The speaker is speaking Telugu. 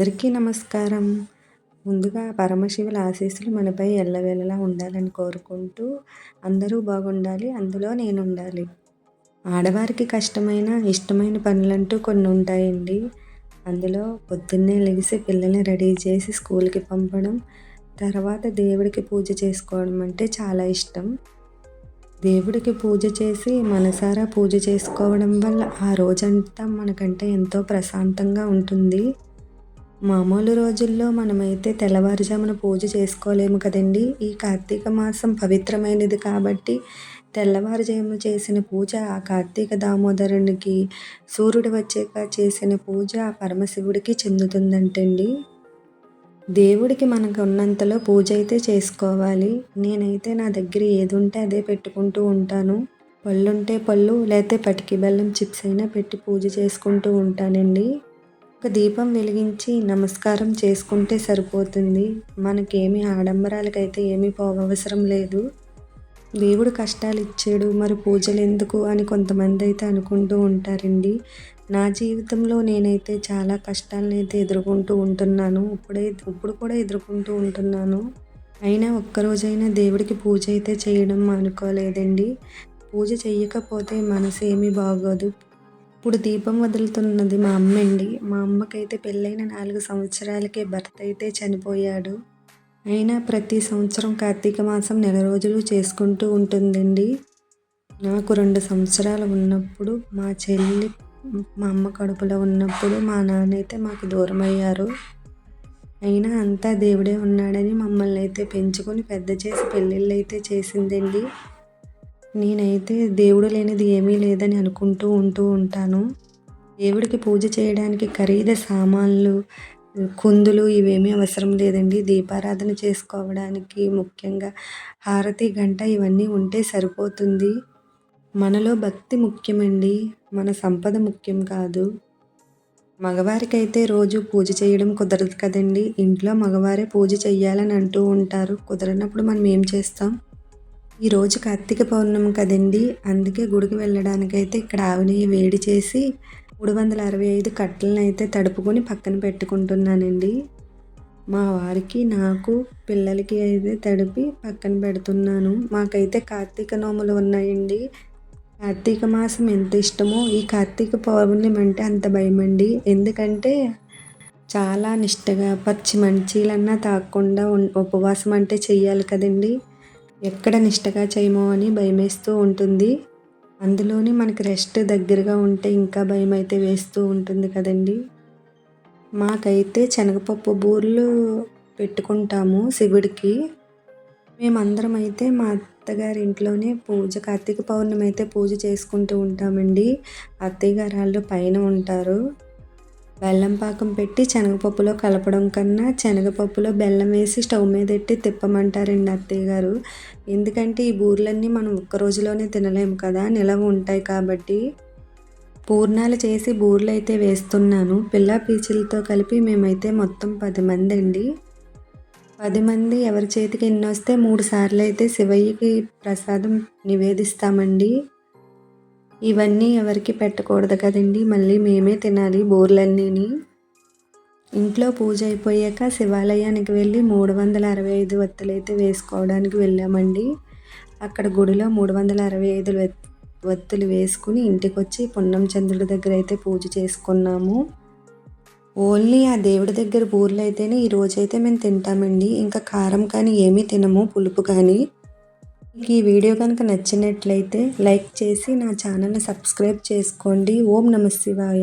అందరికీ నమస్కారం. ముందుగా పరమశివుల ఆశీస్సులు మనపై ఎల్లవేళలా ఉండాలని కోరుకుంటూ అందరూ బాగుండాలి అందులో నేను ఉండాలి ఆడవారికి కష్టమైన ఇష్టమైన పనులంటూ కొన్ని ఉంటాయండి. అందులో పొద్దున్నే లెగిసి పిల్లల్ని రెడీ చేసి స్కూల్కి పంపడం తర్వాత దేవుడికి పూజ చేసుకోవడం అంటే చాలా ఇష్టం. దేవుడికి పూజ చేసి మనసారా పూజ చేసుకోవడం వల్ల ఆ రోజంతా మనకంటే ఎంతో ప్రశాంతంగా ఉంటుంది. మామూలు రోజుల్లో మనమైతే తెల్లవారుజామున పూజ చేసుకోలేము కదండి. ఈ కార్తీక మాసం పవిత్రమైనది కాబట్టి తెల్లవారుజాము చేసిన పూజ ఆ కార్తీక దామోదరునికి సూర్యుడు వచ్చాక చేసిన పూజ ఆ పరమశివుడికి చెందుతుందంటండి. దేవుడికి మనకు ఉన్నంతలో పూజ అయితే చేసుకోవాలి. నేనైతే నా దగ్గర ఏది ఉంటే అదే పెట్టుకుంటూ ఉంటాను. పళ్ళుంటే పళ్ళు లేకపోతే పటికి బెల్లం చిప్స్ అయినా పెట్టి పూజ చేసుకుంటూ ఉంటానండి. ఒక దీపం వెలిగించి నమస్కారం చేసుకుంటే సరిపోతుంది. మనకేమి ఆడంబరాలకైతే ఏమీ పోవవసరం లేదు. దేవుడు కష్టాలు ఇచ్చాడు మరి పూజలు ఎందుకు అని కొంతమంది అయితే అనుకుంటూ ఉంటారండి. నా జీవితంలో నేనైతే చాలా కష్టాలను అయితే ఎదుర్కొంటూ ఉంటున్నాను. ఇప్పుడే ఇప్పుడు కూడా ఎదుర్కొంటూ ఉంటున్నాను. అయినా ఒక్కరోజైనా దేవుడికి పూజ అయితే చేయడం అనుకోలేదండి పూజ చేయకపోతే మనసు ఏమీ బాగోదు. ఇప్పుడు దీపం వదులుతున్నది మా అమ్మ అండి మా అమ్మకైతే పెళ్ళైన నాలుగు సంవత్సరాలకే భర్త అయితే చనిపోయాడు. అయినా ప్రతి సంవత్సరం కార్తీక మాసం నెల రోజులు చేసుకుంటూ ఉంటుందండి. నాకు రెండు సంవత్సరాలు ఉన్నప్పుడు మా చెల్లి మా అమ్మ కడుపులో ఉన్నప్పుడు మా నాన్న అయితే మాకు దూరం అయ్యారు అయినా అంతా దేవుడే ఉన్నాడని మమ్మల్ని అయితే పెంచుకొని పెద్ద చేసి పెళ్ళిళ్ళు అయితే చేసిందండి. నేనైతే దేవుడు లేనిది ఏమీ లేదని అనుకుంటూ ఉంటూ ఉంటాను. దేవుడికి పూజ చేయడానికి ఖరీద సామాన్లు కుందులు ఇవేమీ అవసరం లేదండి. దీపారాధన చేసుకోవడానికి ముఖ్యంగా హారతి గంట ఇవన్నీ ఉంటే సరిపోతుంది. మనలో భక్తి ముఖ్యమండి. మన సంపద ముఖ్యం కాదు. మగవారికైతే రోజు పూజ చేయడం కుదరదు కదండి. ఇంట్లో మగవారే పూజ చెయ్యాలని అంటూ ఉంటారు. కుదరనప్పుడు మనం ఏం చేస్తాం? ఈరోజు కార్తీక పౌర్ణమి కదండి. అందుకే గుడికి వెళ్ళడానికైతే ఇక్కడ ఆవునెయ్యి వేడి చేసి మూడు వందల అరవై ఐదు కట్టలను అయితే తడుపుకొని పక్కన పెట్టుకుంటున్నానండి. మా వారికి నాకు పిల్లలకి అయితే తడిపి పక్కన పెడుతున్నాను. మాకైతే కార్తీక నోములు ఉన్నాయండి. కార్తీక మాసం ఎంత ఇష్టమో ఈ కార్తీక పౌర్ణమి అంటే అంత భయమండి. ఎందుకంటే చాలా నిష్టగా పచ్చి మంచీలన్నా తాగకుండా ఉపవాసం అంటే చెయ్యాలి కదండి. ఎక్కడ నిష్టగా చేయమో అని భయమేస్తూ ఉంటుంది. అందులోని మనకి రెస్ట్ దగ్గరగా ఉంటే ఇంకా భయం అయితే వేస్తూ ఉంటుంది కదండి. మాకైతే శనగపప్పు బూర్లు పెట్టుకుంటాము శివుడికి. మేమందరం అయితే మా అత్తగారి ఇంట్లోనే పూజ కార్తీక పౌర్ణమి అయితే పూజ చేసుకుంటూ ఉంటామండి. అత్తయ్య గారు వాళ్ళు పైన ఉంటారు. బెల్లం పాకం పెట్టి శనగపప్పులో కలపడం కన్నా శనగపప్పులో బెల్లం వేసి స్టవ్ మీద పెట్టి తిప్పమంటారండి అత్తయ్య గారు. ఎందుకంటే ఈ బూర్లన్నీ మనం ఒక్క రోజులోనే తినలేము కదా నిలవ ఉంటాయి కాబట్టి. పూర్ణాలు చేసి బూర్లు అయితే వేస్తున్నాను. పిల్ల పీచులతో కలిపి మేమైతే మొత్తం పది మంది అండి. పది మంది ఎవరి చేతికి ఎన్ని వస్తే మూడు సార్లు అయితే శివయ్యకి ప్రసాదం నివేదిస్తామండి. ఇవన్నీ ఎవరికి పెట్టకూడదు కదండి. మళ్ళీ మేమే తినాలి బోర్లన్నీని. ఇంట్లో పూజ అయిపోయాక శివాలయానికి వెళ్ళి మూడు వందల అరవై ఐదు వత్తులు అయితే వేసుకోవడానికి వెళ్ళామండి. అక్కడ గుడిలో మూడు వందల అరవై ఐదు వత్తులు వేసుకుని ఇంటికి వచ్చి పున్నం చంద్రుడి దగ్గర అయితే పూజ చేసుకున్నాము. ఓన్లీ ఆ దేవుడి దగ్గర బూర్లు అయితేనే ఈరోజైతే మేము తింటామండి. ఇంకా కారం కానీ ఏమీ తినము పులుపు కానీ. మీకు ఈ వీడియో కనుక నచ్చినట్లయితే లైక్ చేసి నా ఛానల్ని సబ్స్క్రైబ్ చేసుకోండి. ఓం నమ శివాయ.